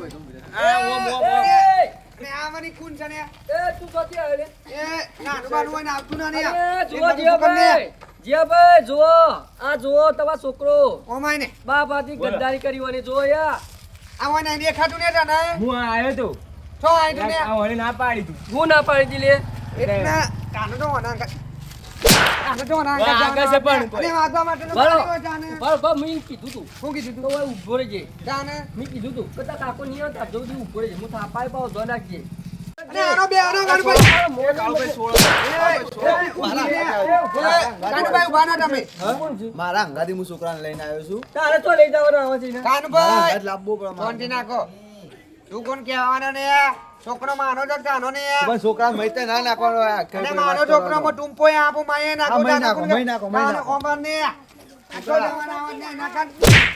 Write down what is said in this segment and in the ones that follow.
ઓમ ઓમ ઓમ અને આ મારી ખૂન છે ને એ તું જોતી આવે એ નાનું બાનું હોય ને આવતું ના ને અરે એ જુઓ બધું જીયાભાઈ જીયાભાઈ જુઓ આ જુઓ તમારો છોકરો ઓમાય ને બાપાથી બોલો. ગદ્દારી કરી હોય જુઓ યા આ ને દેખાતું ને તને હું આવ્યો તો છો તું ને આ ના પાડી તું હું ના પાડી દી લે એટલે કાનો તો હોના આગળ છે પણ અને વાગવા માટે તો જાને બરો મેં કીધું તું. શું કીધું તું? હવે ઊભો રહેજે. જાને મેં કીધું તું કે તારા કાકો નહીં આવતા જલ્દી ઊભો રહેજે. હું થાપાય પાવ જો નાખજે અને આનો બે આનો ગણપતિ. કાળુભાઈ છોડો કાનુભાઈ ઊભા ના તમે. મારા અંગાથી હું છોકરાને લઈને આવ્યો છું. તારે તો લઈ જવાનો આવે છે કાનુભાઈ! લાવવો પડે નાખો. તું કોણ કહેવાનો ને છોકરો માનો તો કાનો ને? પણ છોકરા મૈતે ના નાખવાનો અને મારો છોકરો કરવાનો. માં આપો માયે નાખો મય નાખો, મય નાખો, મય નાખો. ખબર ને? તો જવાના આવે ને એના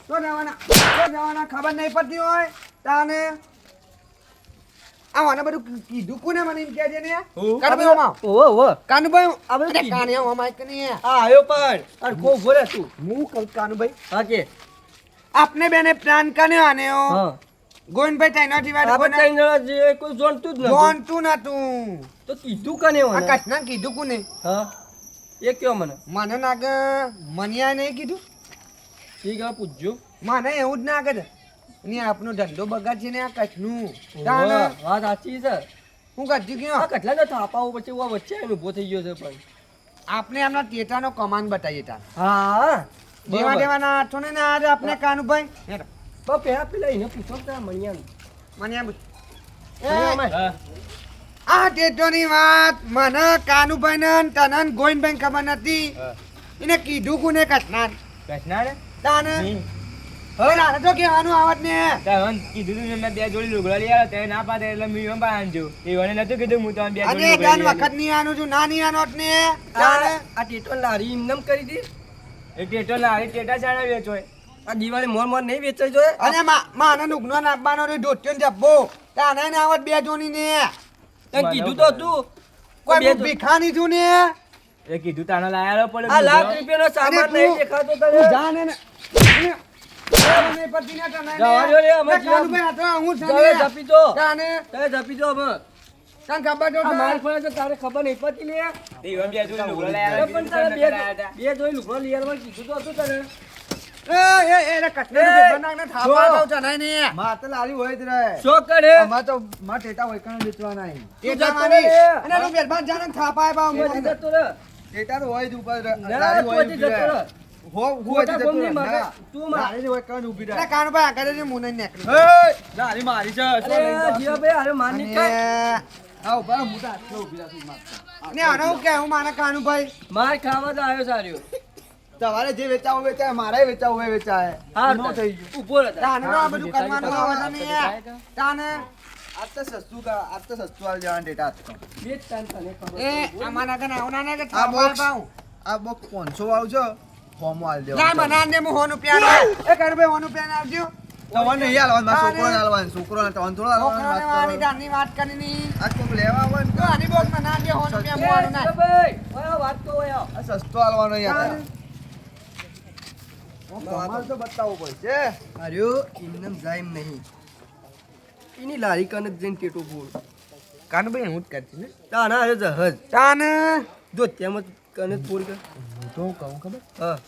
તો જવાના તો જવાના ખબર નહીં પડતી હોય તાને. આ મને બધું કીધું કોને મને એમ કહેજે ને? હું? ઓમા ઓહો ઓહો. કાનુભાઈ આ બધું અરે કાને ઓમાં એક ને આ આયો પણ. અરે કો ઊભો તું. હું કાનભાઈ હા કે. આપને બેને પ્લાન કર્યો આને ઓ હા. ગોવિંદભાઈ તૈનાથી વાત આપણે જણા જે કોઈ જોનતું જ નથી. જોનતું નતું તો કીધું કને મને? આકાશ ના કીધું કોને? હા. એ કયો મને? મને નાગ મનિયા નહીં કીધું. ઠીક હવે પૂછજો. મને એવું જ ના કરે ને આપનો ધંધો બગાડ છે ને આ કચ્છનું વાત સાચી છે. હું કચ્છી આ ગયો કેટલા ને થાપાઓ પછી ઉવા વચ્ચે આવીને ઊભો થઈ ગયો છે પણ આપને એમના ટેટાનો કમાન બતાવીએ તા હા. દેવા દેવાના હાથો ને ના આજે આપને કાનુભાઈ. બા પેલા પેલા એને પૂછો કે મણિયાનું મને એમ મણિયામાં. હા. આ ટેટોની વાત મને કાનુભાઈ ને તનન ગોવિંદભાઈ ખબર નથી. એને કીધું કોને કચ્છના કૃષ્ણા તાને? હવે નાને તો કહેવાનું આવત ને કીધું તું મેં બે જોડી લુગડા લઈ આવ્યો તે ના પાડે એટલે મેં એમ બાંધજો એ વને નતું કીધું હું તમને બે જોડી ત્રણ વખતની આનું છું ના ની આનો ને આ ટેટો લારી કરી દી. એ ટેટો લારી ટેટા ચાણા વેચો આ દિવાળી મોર મોર નહીં વેચાઈ જોઈએ. અને માને નુકનો નાખવાનો રે ઢોટ્યો ને જબ્બો. તાને ને આવત બે જોની ને. તે કીધું તો તું. કોઈ ભીખાની છું ને. એ કીધું તાનો લાયાલો પડે આ લાખ રૂપિયાનો સામાન નહીં દેખાતો તને. જા ને. ખબર નહીં પડતી લે બે જોડી લુગડા લઈ આવ્યો પણ તારે બે બે જોઈ લુગડો લઈ આવવાનું કીધું તો હતું તને. મારે જ જ જ જ ખાવા તો આવ્યો સાર્યો. તમારે જે વેચાવું વેચાય મારે વેચાવું હોય વેચાય. હા નો થઈ ગયું. ઊભો રહે તાને આ બધું કરવાનું આવે છે તાને આ તો સસ્તું કા- આ તો સસ્તું આવી જવાનું ડેટા આજ તો. બે તાન તને ખબર એ આમાં ના કને આવના ને કે આ બોક્સ આ બોક્સ પાંચસો આવજો. ફોર્મ આલી ના દેવાનું બનાન ને હું હોનું પ્યાન. એ કાનુભાઈ હોનું પ્યાન નહીં મારા થોડા હાલવાનું વાત કરી ની. આજ કોક લેવા હોય તો. આની બોક્સમાં ના દે હોનું પ્યાન મોવાનું ના. જીવાભાઈ, ઓય વાત તો ઓય આ સસ્તો હાલવાનો યાર. તમારે તો બતાવવું પડશે. અર્યો એમનેમ જાય નહીં. એની લારી કને જઈને ટેટો ફોડ કાનુભાઈ હું જ કરતી ને. તાના અરે જહજ. તાને? જો તેમ જ કને જ કર. હું તો કહું ખબર? હા.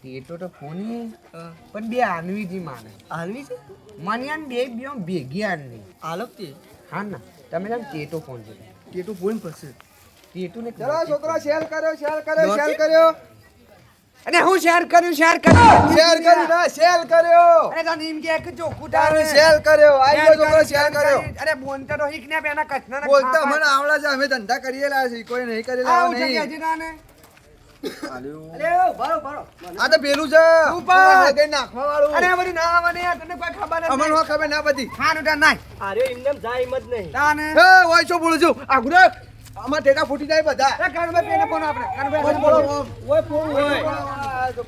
ટેટો તો ફોની. હા. પણ બે આનવીથી માને. આનવી છે મને આને બે બે ભેગી આનવી હાલક તે. હા ના તમે જાણ ટેટો ફોન છે ટેટો ફોન પછી. ટેટો ને ચલો છોકરો શેર કર્યો શેર કર્યો શેર કર્યો. અને હું શેર કર્યું શેર કર્યું. શેર કર્યું ના શેર કર્યો. અરે તો નીમ કે એક ચોખ્ખું તારે શેર કર્યો આઈ ગયો છોકરો શેર કર્યો. અરે બોલતા તો હિક ને પેના કચના ના બોલતા. મને આવડે છે અમે ધંધા કરીએલા છે કોઈ નહીં કરેલા લા છે નહીં. આવું બરો બરો આ તો પેલું છે. ઉપર. નાખવા વાળું અરે આ ના આવે ને તને કોઈ ખબર અમને. હો ખબર ના બધી ખાનું તાન નાય. અરે એમનેમ જાય એમ જ નહીં. તાને એ ઓય છો બોલું છું? આ ગુડે આમાં ડેટા ફૂટી જાય બધા. અરે કાનભાઈ પેને ફોન આપણે કાનભાઈ બોલો. ઓય ફોન ઓય આ જો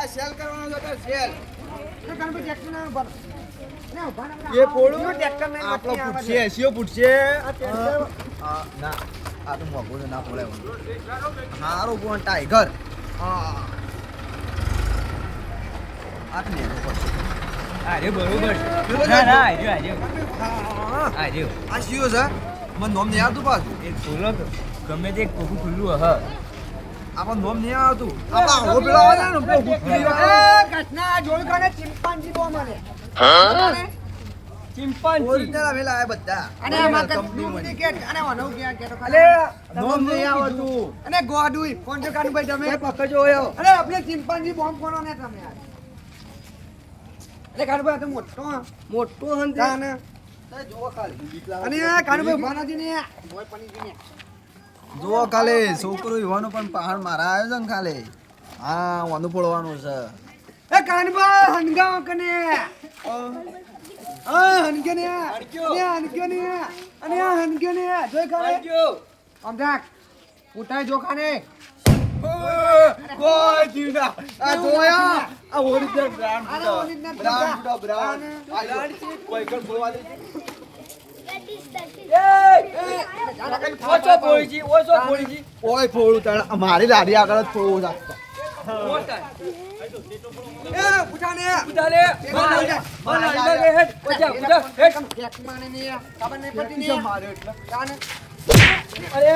આ સેલ કરવાનો છે તો સેલ. તો કાનભાઈ ટ્રેક્ટર ના ભરો. એ પોળું ટ્રેક્ટર આપણો. એસીઓ આ ના આ તો મોઘું છે ના પોળાય હારું કોણ ટાઈગર. હા. આ તો લેવું પડશે બરોબર. ના ના આર્યો આર્યો હા, આર્યો આ શિયો છે? મને નોમ નહીં આવતું પાછું? એ ખોલો તો. ગમે તે કોકું ખુલ્લું હ. આપણ નોમ નહીં આવતું. આપણ આવો પેલો આવે ને પેલો ગુફરી એ ઘટના જોઈ કાને ચિંપાંજી બો મને ચિંપાંજી. આ બધા. અને આમાં company માંથી. અને વનવ ક્યાં ક્યાં તો ખાલી. નોમ નહીં આવતું. અને ગોડુઈ ફોન તો કાનભાઈ તમે. પકડજો હોય અરે આપણે ચિંપાંજી બોમ્બ કોનો ને તમે યાર. આ તો મોટો હે. મોટું હંતે ને જુઓ ખાલી. છોકરો યુવાનો પણ પહાડ મારા આવ્યો છે ને ખાલી. હા વાનું પડવાનું છે. એ કાનભાઈ હનગાવ કને? આ હનગે ને ને હનગે ને અને આ ને જોઈ કાલે આમ જો ખાને કોઈ જીવના આ જોયા આ ઓરિજિનલ બ્રાન્ડ અરે original brand brand. Brand brand કોઈ કણ બોલવા દે ઓછો પોળીજી ઓછો પોળીજી ઓય ફોડું તાણ મારી લાડી આગળ જ રાખતો તાને અરે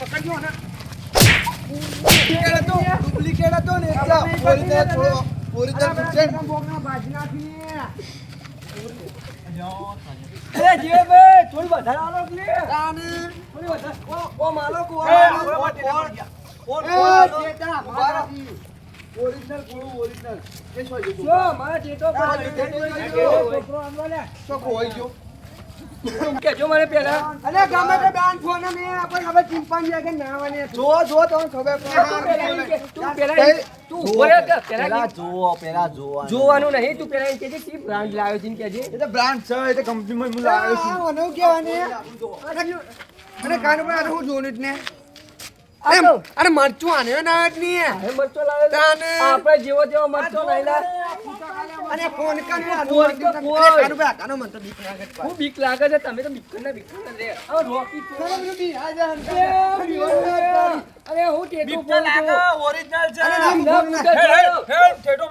પકડ્યો ને ડુપ્લિકેટ હતો ને એટલે ઓરિજિનલ થોડો ઓરિજિનલ છે ને બોગના એ જીવે થોડી વધારે આલો કે તાને થોડી વધારે ઓ ઓ માલો કો એ, એ, જેઠા, મારાથી. ઓરિજિનલ પૂરું ઓરિજિનલ એ શું જો મારા ટેટો પર છોકરો આમલો લે છોકરો હોય ગયો. કેજો મને પેલા. અલે ગમે તે બેન ફોન મે આપણે હવે ચિંપાંજી આગળ નાવાની જો જો તો ખબર પેલા પડે તું પેલા તું કે પેલા જો પેલા જોવા જોવાનું નહીં તું પેલા કે કે બ્રાન્ડ લાવ્યો છે કે જે એ તો બ્રાન્ડ છે એ તો કંપનીમાં હું લાવ્યો છું. આ વનવ કહેવાની. અને કાનભાઈ આ હું જોયું જ ને અરે મરચું આને ના જ નહીં મરચો લાવ્યો. તાને. આપણે જેવો તેવો મરચો લઈ લા અને ફોન તો. કાનભાઈ કાનો મન તો બીક લાગે છે. હું બીક લાગે છે તમે તો બીક ના બીક ના રે આ રોકી તો- બી, આ જા, અરે હું ટેટો બોલું લાગે ઓરિજિનલ છે અરે ના, ના, ફોન ના. જોયો.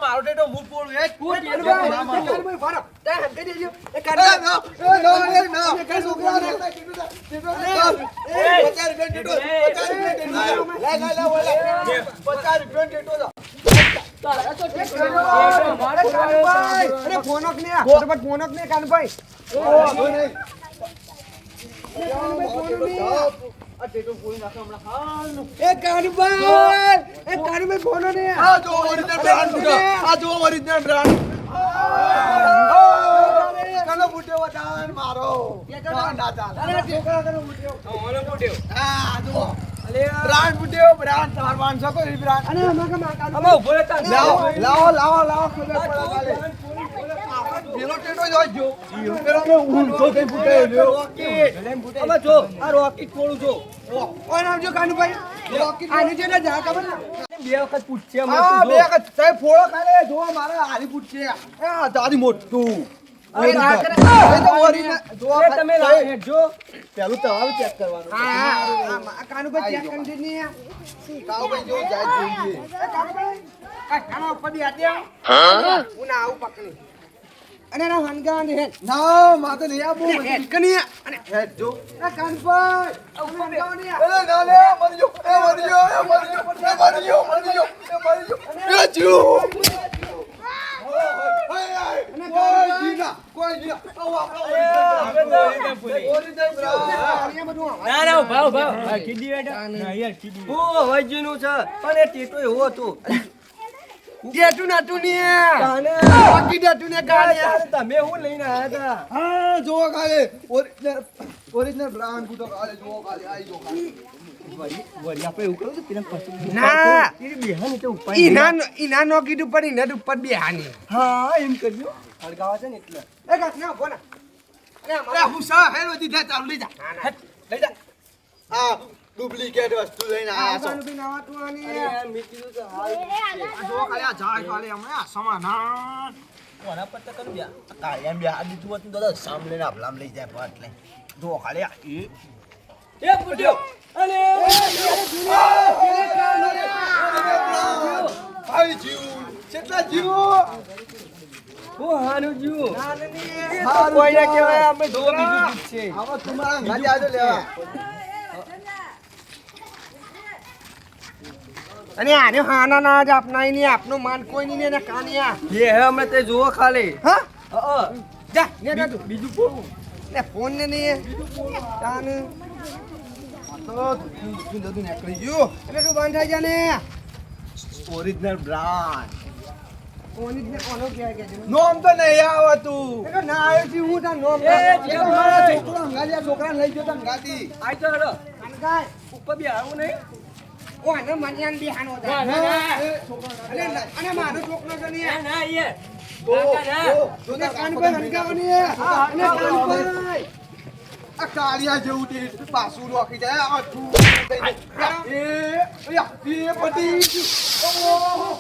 મારો ટેટો હું પોળું એ હું ટેટો કાનભાઈ, બોલું આપ. તે હંકે દેજો. એ એ કાનભાઈ. ના નો ના એ કઈ છોકરા ને? એ પચાસ રૂપિયા ટેટો પચાસ રૂપિયા ટેટો લે લે લે ઓલે પચાસ રૂપિયા ટેટો તારા તો ટેટો અરે કાનભાઈ, અરે ફોનક ને ફટાફટ ફોનક ને કાનભાઈ અરે કાનભાઈ, ફોન ને. આ. ટેટો પૂરી નાખો હમણાં હાલનું એ કાનભાઈ એ કાનભાઈ ફોન ને આ. જો ઓરિજિનલ બ્રાન્ડ આ જો ઓરિજિનલ બ્રાન્ડ કનો બુટ્યો વટાણ મારો. ના ચાલ અરે છોકરા તને ઉઠ્યો. મને પૂટ્યો. આ જો બ્રાન્ડ બ્રાન્ડ તાર પાંચસો કોઈ બ્રાન્ડ. અને અમે કે માં કાનભાઈ ઊભો રહેતા લાવો લાવો લાવો લાવો ખબર પડે કાલે પેલો ટેટો જોઈજો પેલો મે ઊંધો થઈ ફૂટે લ્યો આમાં જો આ રોકેટ થોડું જો. ઓય નામ જો કાનભાઈ. આની જે જા ખબર બે વખત પૂછશે આ બે વખત. સાહેબ ફોડો ખાલે જો મારે હારી પૂછશે. આ તારી મોટું. એ તો. જો એ જો. પહેલું તમારું ચેક કરવાનું. કાનભાઈ ચેક કરી દીધી ને જો જાય જોઈએ એ કાનભાઈ. કાના ઉપર બી હાથ હું? ના આવું પકડી અને ના હનગા ને હેડ ના માથે નહીં આપું હેડ કની અને હેડ જો. એ કાનભાઈ હનગા ને અરે ના લે મરી જો એ મરી જો એ મરી જો એ મરી જો મરી જો એ મરી જો. એ જીવ. ના છે પણ એ ટેટો એવો હતો ડેટું નાટું ને કાને બાકી ડેટું ને કાલે તમે હું લઈને આયા હતા જો કાલે ઓરિજિનલ ઓરિજિનલ બ્રાન્ડ કુટો કાલે જો કાલે આઈ જો કાલે ના. તો નો કીધું પણ ઈના ઉપર બે હાની હા એમ કરજો. હળગાવા છે ને એટલે. એ કાક ના બોલા અરે અરે હું સા હેલો દીધા ચાલુ લઈ જા. લઈ જા. આ ડુપ્લિકેટ વસ્તુ લઈને આયા છો. અરે યાર મેં કીધું હાલ આ જો ખાલી આ ઝાડ ખાલી હમણાં આ કોના પર તો બ્યા બ્યા દીધું હતું દાદા સાંભળીને આપલામ લઈ જાય પણ એટલે. જો ખાલી એ એ અને ભાઈ જીવ. કેટલા જીવો હું હાનું જીવું. હારું કોઈને કહેવાય અમે જો બીજું દૂધ છે. આવા તમારા ગાડી આજો લેવા અને આને હાના ના જ આપનાય નહીં આપનું માન કોઈ નહીં ને કાનિયા. એ હે અમે તે જુઓ ખાલી. હા? જા ને બીજું લે ફોન ને નહીં તાન. તો તું જતું નીકળી ગયું. એટલે તું બંધ થઈ જાને ઓરિજિનલ બ્રાન્ડ ને? નોમ તો નહીં આવતું. ના આવ્યો છું હું તાર નોમ છોકરા લઈ ગયો તો આઈ તો ઉપર બી આવું નહીં. ઓ આને મનિયાન બિહાનો અને મારો છોકરો છે ને ના ના એ ઓ, કાકા, ઓ, ના. જો અને તાર કાનભાઈ હંગાવાની એ. હા, અને હા, કાનભાઈ. આ કાળિયા જેવું તે પાછું રોકી જાય આ ઠૂ થઈ જાય. એ પટી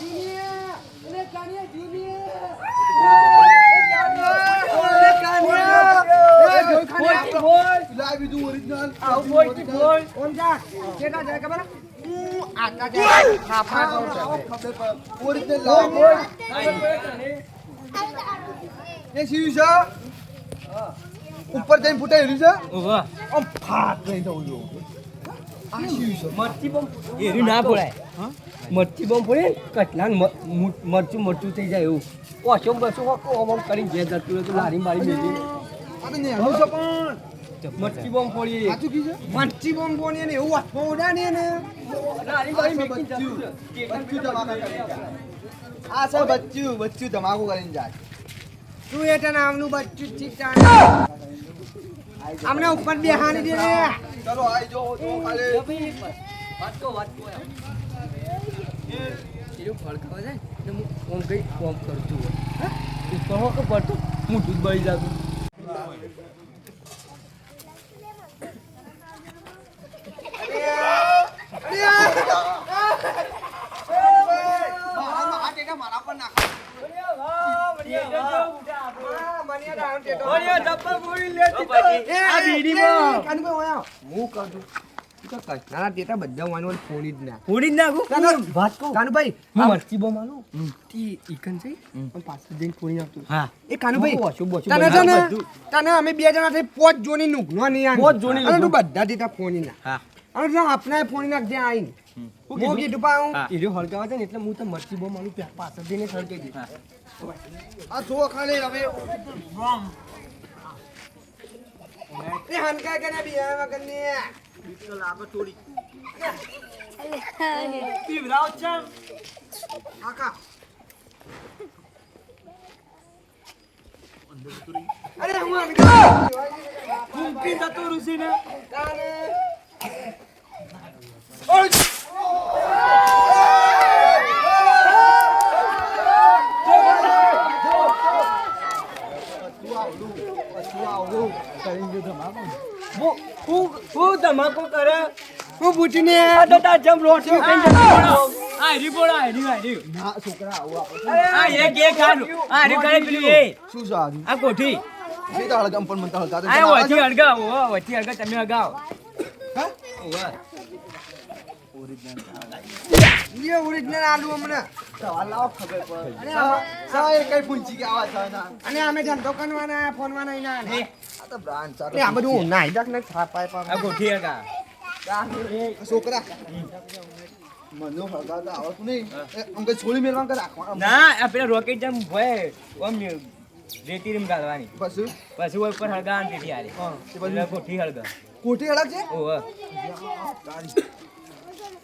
જુનિયર. કાળિયા. બોલ. લાવી દઉં ઓમ જા. જાય ખબર? ઉપર જઈને ફૂટાયેલું છે આમ ફાટ લઈ જવું જો આ શિવ છે મરચી બોમ્બ એરી ના ફોડાય મરચી બોમ્બ ફોડે કટલા મરચું મરચું થઈ જાય એવું ઓછો બસો ઓમ કરીને ઘેર જતું લારી મારી છે પણ. મરચી બોમ્બ ફોડી સાચું કી છે મચ્છી બોમ્બ બોની ને એવું હાથમાં ઉડા ને. જાય. આ સર બચ્ચું. બચ્ચું ધમાકો કરીને જાય. તું એટા નામનું આમનું બચ્ચું ઠીક ચીકતા અમને ઉપર બેહાની દે ને ચલો આઈ જો તો ખાલી વાટકો વાટકો એવું ફળકાવા જાય ને હું ઓમ કઈ ઓમ કરતું હોય. કહો હો કે પડતું હું દૂધ બળી જતું મારા મારા ટેટા મારા પર નાખો હું કહું છું ફોડી જ ના ફોડી જ નાખું વાત ફોડી હા એ કાનુભાઈ ઓછું બોછું તને અમે બે જણા થઈ પોચ જોની નું નહીં જોની બધા ટેટા ફોડી ના અને જો આપના ફોડી નાખ જ્યાં આવીને. હું હું કીધું પા હું હા. હીરો હળગાવા છે ને એટલે હું તો મરચી બહુ મારું પા- પાછળ જઈને હળગાઈ દઈશ આ જો ખાલી હવે. એ હનકા કે ના બિહાર વગર ને કાકા અરે હું હનકા ઘૂમકી જતો ઋષિ ને. કાને હું ધમાકો કરે હું આ તો તાર જેમ રોટલી ખાઈને જતો રહ્યો. આ હેરી બોલો, આ હેરી, આ હેરી. ના છોકરા આવું આપણે આ એક એક આનું. આ કરે પેલું એ. શું છે આજુ આ કોઠી નહીં તો હળગામ પણ મને તો હળગાતો આ વચ્ચે હળગાવ ઓ, વચ્ચે હળગાવ તમે હળગાવ હા? ઓવે. એ ઓરિજિનલ આલુ હમણાં. સવાલ લાવો ખબર પડે. અને સા- આમાં- સા એ કઈ પૂંછી કે આવા છે ના. અને અમે ધંધો કરવાના ફોનવાના એના ને આ તો બ્રાન્ડ સારો આ બધું નાઈ દાક ને છાપાય આ પા કોઠી હળગાવ. છોકરા. મને હળગાવતા આવડતું નહીં. આમ કઈ છોડી મેળવા કે રાખવા? ના આ પેલા રોકેટ જેમ હોય ઓમ રેતી રીમ ગાળવાની. પછી? પછી ઓય ઉપર હળગાવાની તેથી હારી. હા એ પછી? કોઠી હળગા કોઠી હળગ છે ઓવે.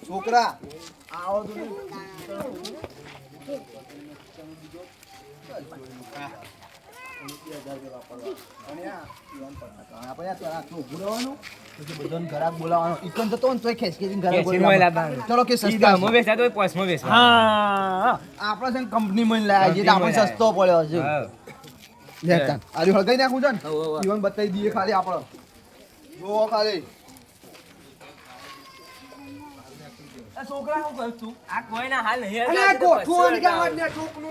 છોકરા આવો નહીં આપણે આ ત્યાં આટલું ઊભું રહેવાનું, પછી બધાને ઘરાક બોલાવવાનો. ઈકન જતો હોય ને તોય ખેંચ ખેંચીને ઘરાક કેસરી બોલાવવાનો. માં છે લાયા એટલે આપણે સસ્તો પડ્યો છે હા. લે તાન. આ રહ્યું હળગાઈ નાખું છે ને. બતાવી દઈએ ખાલી આપણે જુઓ ખાલી આ છોકરા હું? આ કોઈના હાલ નહીં અને આ ગોઠું ને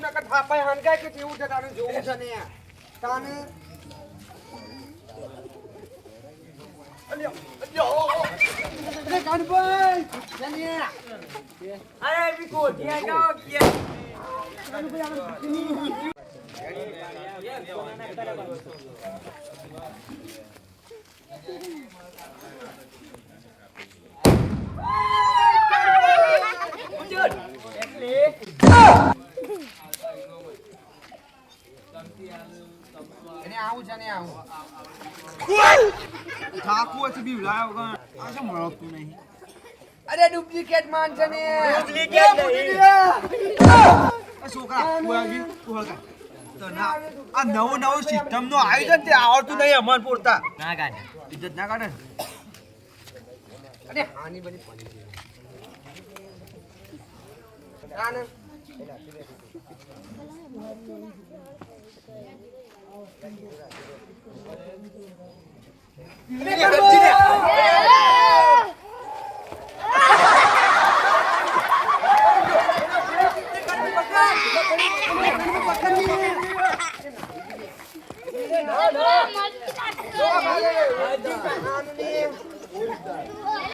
નકર થાપાય હનગાય કે જેવું છે તારે જોવું છે ને તાને? અરે કાનભાઈ જલ્દી અરે, બી કોઠી હળગાવો, કે. એને આવું છે ને આવું ઠાકુર છે બી લાયો વગર આ શું મળતું નહીં અરે ડુપ્લિકેટ માન છે ને. આ છોકરા તું આવી તું હળગા તને આ આ નવું નવું સિસ્ટમનું આયોજન તે આવડતું નહીં અમર પૂરતા. ના કાઢે ઇજ્જત ના કાઢે અરે હાની બની પડી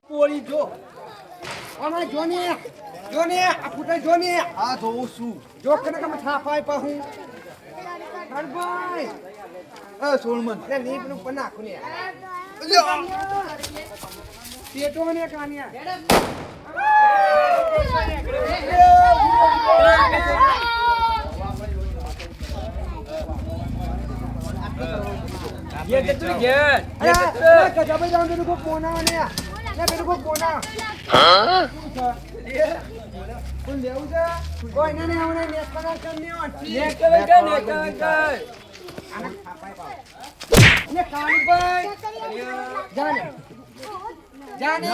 પોળી જો. આમાં જો જો ને આ ફૂટે જો ને આ જોઉં છું જો કને કમ થાપાય પહું હરભાઈ એ સોળમન લે લીપ નું પણ નાખું ને અલ્યા પેટો ને કાનિયા ये के तू घे અરે અરે કજાભાઈ જાઉં તેનું કોઈ ફોન આવે ને લે તેનું કોઈ ફોન આવે કોઈ લેવું છે? કોઈ એને નહીં આવડે નેટ પર કરી ને કરે કે ને કરે કે આને થાપાય પાવ ને કાનભાઈ જાને. જાને.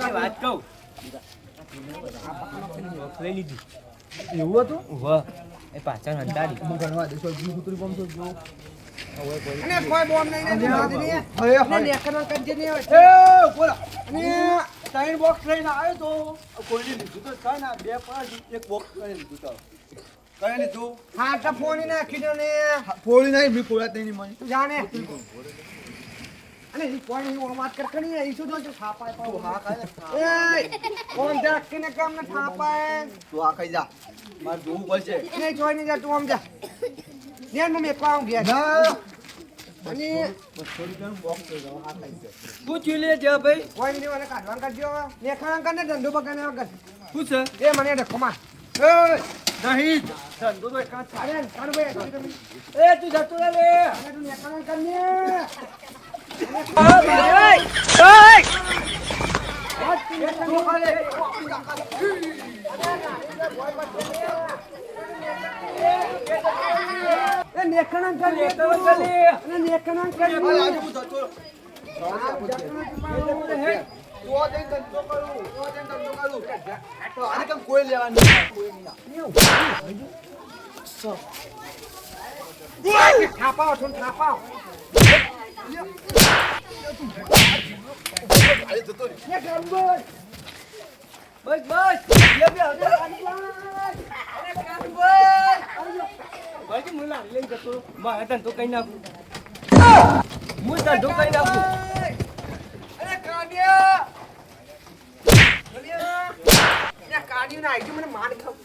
એ વાત કહું. લઈ લીધી. એવું હતું? વાહ. એ પાછળ હંતાડી અને કોઈ બોમ્બ નહીં ને ને હવે એ બોલા. અને ત્રણ બોક્સ લઈને આવ્યો તો કોઈને લીધું તો થાય ને બે પાંચ એક બોક્સ કરી લીધું તો કઈ લીધું? હા તો ફોડી નાખી ને. ફોડી નાખી મેં ફોડા તેની મને જાને. અને ઈ કોઈ હું વાત કર કણી ઈ શું જો થાપાય પાવ હા ખાય એ કોણ જાકીને કામ ને થાપાય તું આ ખાઈ જા. મારે જોવું પડશે. નહીં જોઈ નહીં જા તું આમ જા. ને મમ્મી ગયા અને બસો રૂપિયાનું બોક્સ લઈ જાઓ આ ખાઈ જાય પૂછી લે જા ભાઈ. કોઈ નહીં મને કાઢવાનું કરજો. ને ખાણ કરને ધંધો બગાને વગર શું છે? એ મને ડખો માર. નહીં ધંધો તો કાં ચાલે ને ભાઈ એ તું જતો રે લે. અને તું ને. કરને એ નેકણન કર નેકણન કર લે. અને નેકણન કર ભાઈ આજે હું જતો રહું. તું આ જઈને ધંધો કરું તું આ ધંધો કરું. તો આને કેમ કોઈ લેવા નહીં કોઈ નહીં થાપાઓ છો થાપાઓ. જતો બસ બસ. બે બે હવે ભાઈ હું લાવી લઈને જતો. રહું. મારે ધંધો કઈ નાખું. હું ધંધો કઈ નાખું. અરે કાન્યા કાન્યા ને આઈટી મને માર ખાવ.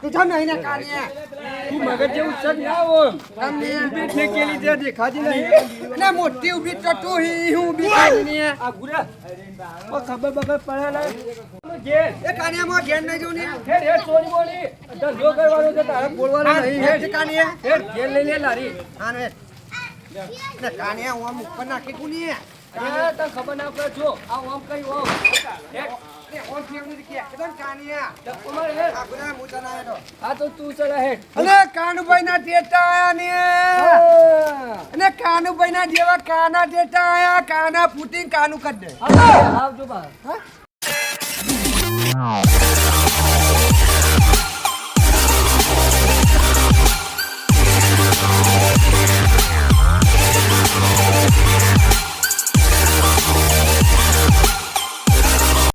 તું જાવ નહીં ને કાને તું મગજ જેવું છે જ ના હોય તમને ઊભી ઠેકેલી છે દેખાતી નહીં ને મોટી ઊભી તું હી હું ઊભી થઈ ને આ ગુરા ઓ ખબર બબર પડે લે ઘેર એ કાને માં ઘેર નહીં જો ને હે? હેડ સોની બોલી ધંધો કરવાનો છે તારે બોલવાનો નહીં હે કાન્યા હેડ ઘેર લઈ લે લારી હા ને ને કાને હું આમ ઉપર નાખી કુની ખબર ના પડે, જો, આ ઓમ કઈ ઓમ? કાનુભાઈ ના જેવા કાના ટેટા આયા કાના ફૂટીને કાનું કરી દે. આવજો બહાર